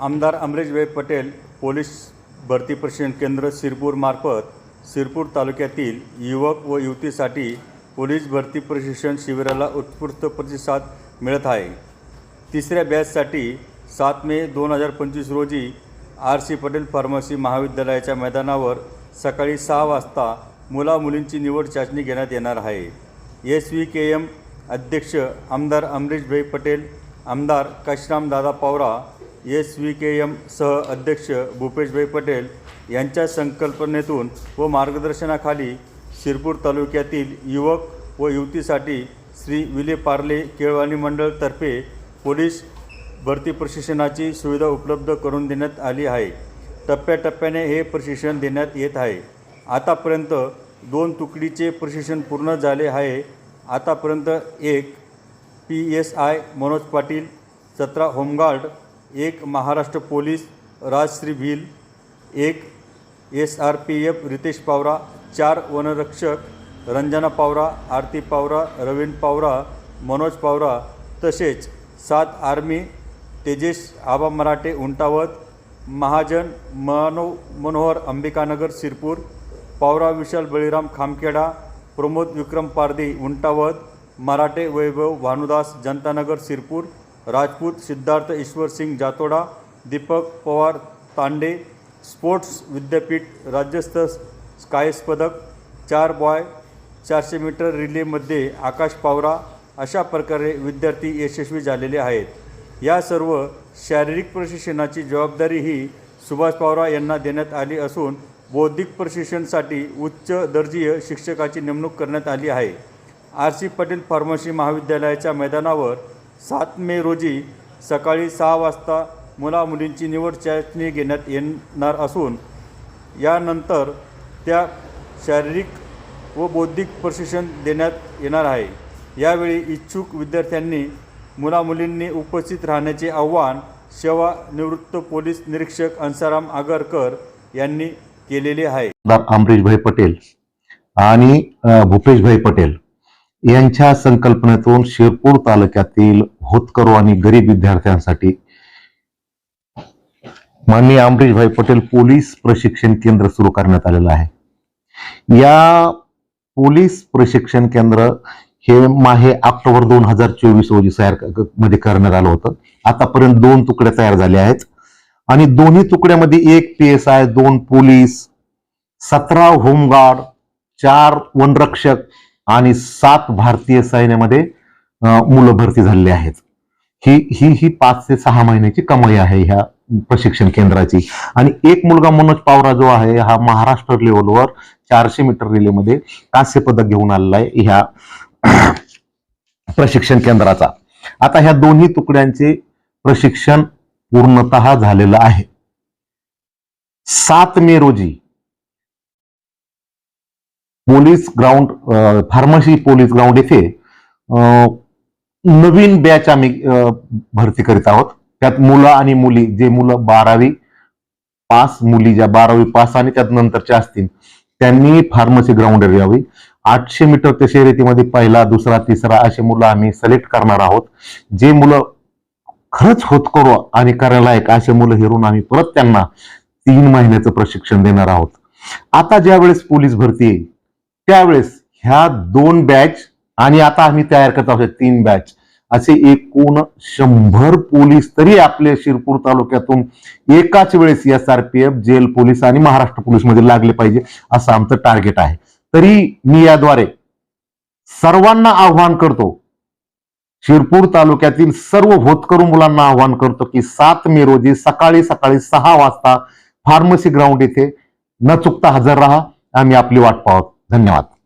आमदार अमरेशभाई पटेल पोलीस भरती प्रशिक्षण केंद्र सिरपूरमार्फत सिरपूर तालुक्यातील युवक व युवतीसाठी पोलीस भरती प्रशिक्षण शिबिराला उत्स्फूर्त प्रतिसाद मिळत आहे. तिसऱ्या बॅचसाठी सात मे दोन हजार पंचवीस रोजी आर सी पटेल फार्मसी महाविद्यालयाच्या मैदानावर सकाळी सहा वाजता मुलामुलींची निवड चाचणी घेण्यात येणार आहे. एस व्ही के एम अध्यक्ष आमदार अमरीशभाई पटेल आमदार Kashiramdada Pawara S V K M सह अध्यक्ष भूपेशभाई पटेल यांच्या संकल्पनेतून व मार्गदर्शनाखाली शिरपूर तालुक्यातील युवक व युवतीसाठी श्री विले पार्ले केळवाणी मंडळतर्फे पोलीस भरती प्रशिक्षणाची सुविधा उपलब्ध करून देण्यात आली आहे. टप्प्याटप्प्याने हे प्रशिक्षण देण्यात येत आहे. आतापर्यंत दोन तुकडीचे प्रशिक्षण पूर्ण झाले आहे. आतापर्यंत एक P S I Manoj Patil सतरा होमगार्ड एक महाराष्ट्र पोलीस राजश्री भिल एक S R P F Ritesh Pawara चार वनरक्षक रंजना पावरा आरती पावरा रवीन पावरा मनोज पावरा तसेच सात आर्मी तेजेश आबा मराठे उंटावत महाजन मनो मनोहर अंबिकानगर सिरपूर पावरा विशाल बळीराम खामखेडा प्रमोद विक्रम पारदी उंटावत मराठे वैभव भानुदास जनतानगर सिरपूर राजपूत सिद्धार्थ ईश्वर सिंग जातोडा दीपक पवार तांडे स्पोर्ट्स विद्यापीठ राज्यस्तर स्कायस पदक चार बॉय चारशे मीटर रिलेमध्ये आकाश पावरा अशा प्रकारे विद्यार्थी यशस्वी झालेले आहेत. या सर्व शारीरिक प्रशिक्षणाची जबाबदारी ही सुभाष पावरा यांना देण्यात आली असून बौद्धिक प्रशिक्षणासाठी उच्च दर्जीय शिक्षकाची नेमणूक करण्यात आली आहे. आर सी पटेल फार्मसी महाविद्यालयाच्या मैदानावर सात मे रोजी सकाळी सहा वाजता मुलामुलींची निवड चाचणी घेण्यात येणार असून यानंतर त्या शारीरिक व बौद्धिक प्रशिक्षण देण्यात येणार आहे. यावेळी इच्छुक विद्यार्थ्यांनी मुलामुलींनी उपस्थित राहण्याचे आव्हान सेवानिवृत्त पोलीस निरीक्षक अंसाराम आगरकर यांनी केलेले आहे. आमदार पटेल आणि भूपेशभाई पटेल. यांच्या संकल्पनेतून शिरपूर तालुक्यातील होतकरू आणि गरीब विद्यार्थ्यांसाठी माननीय अमरीशभाई पटेल पोलीस प्रशिक्षण केंद्र सुरू करण्यात आलेलं आहे. या पोलीस प्रशिक्षण केंद्र हे माहे ऑक्टोबर दोन हजार चोवीस रोजी तयारमध्ये करण्यात आलं होतं. आतापर्यंत दोन तुकड्या तयार झाल्या आहेत. आणि दोन्ही तुकड्यामध्ये एक पी एस आय दोन पोलीस सतरा होमगार्ड चार वनरक्षक आणि सात भारतीय सैन्यामध्ये मुलं भरती झालेली आहेत. ही ही ही पाच ते सहा महिन्याची कमाई आहे ह्या प्रशिक्षण केंद्राची. आणि एक मुलगा मनोज पावरा जो आहे हा महाराष्ट्र लेवलवर चारशे मीटर रिलेमध्ये कांस्य पदक घेऊन आलेला आहे ह्या प्रशिक्षण केंद्राचा. आता ह्या दोन्ही तुकड्यांचे प्रशिक्षण पूर्णतः झालेलं आहे. सात मे रोजी police ground pharmacy police ground येथे नवीन बॅच आम्ही भरती करीत आहोत. त्यात मुलं आणि मुली जे मुलं बारावी पास मुली ज्या बारावी पास आणि त्यात नंतरच्या असतील त्यांनी फार्मसी ग्राउंडवर यावी आठशे मीटर ते शर्यतीमध्ये पहिला दुसरा तिसरा असे मुलं आम्ही सिलेक्ट करणार आहोत. जे मुलं खरंच होतकरू आणि करायलायक असे मुलं हेरून आम्ही परत त्यांना तीन महिन्याचं प्रशिक्षण देणार आहोत. आता ज्या वेळेस पोलीस भरती येईल त्यावेळेस ह्या दोन बॅच आणि आता आम्ही तयार करत आहोत तीन बॅच असे एकूण शंभर पोलीस तरी आपले शिरपूर तालुक्यातून एकाच वेळेस S R P F jail police आणि महाराष्ट्र पोलीसमध्ये लागले पाहिजे असं आमचं टार्गेट आहे. तरी मी याद्वारे सर्वांना आव्हान करतो शिरपूर तालुक्यातील सर्व होतकरू मुलांना आव्हान करतो की सात मे रोजी सकाळी सकाळी सहा वाजता फार्मसी ग्राउंड येथे न चुकता हजर राहा आम्ही आपली वाट पाहतो. धन्यवाद.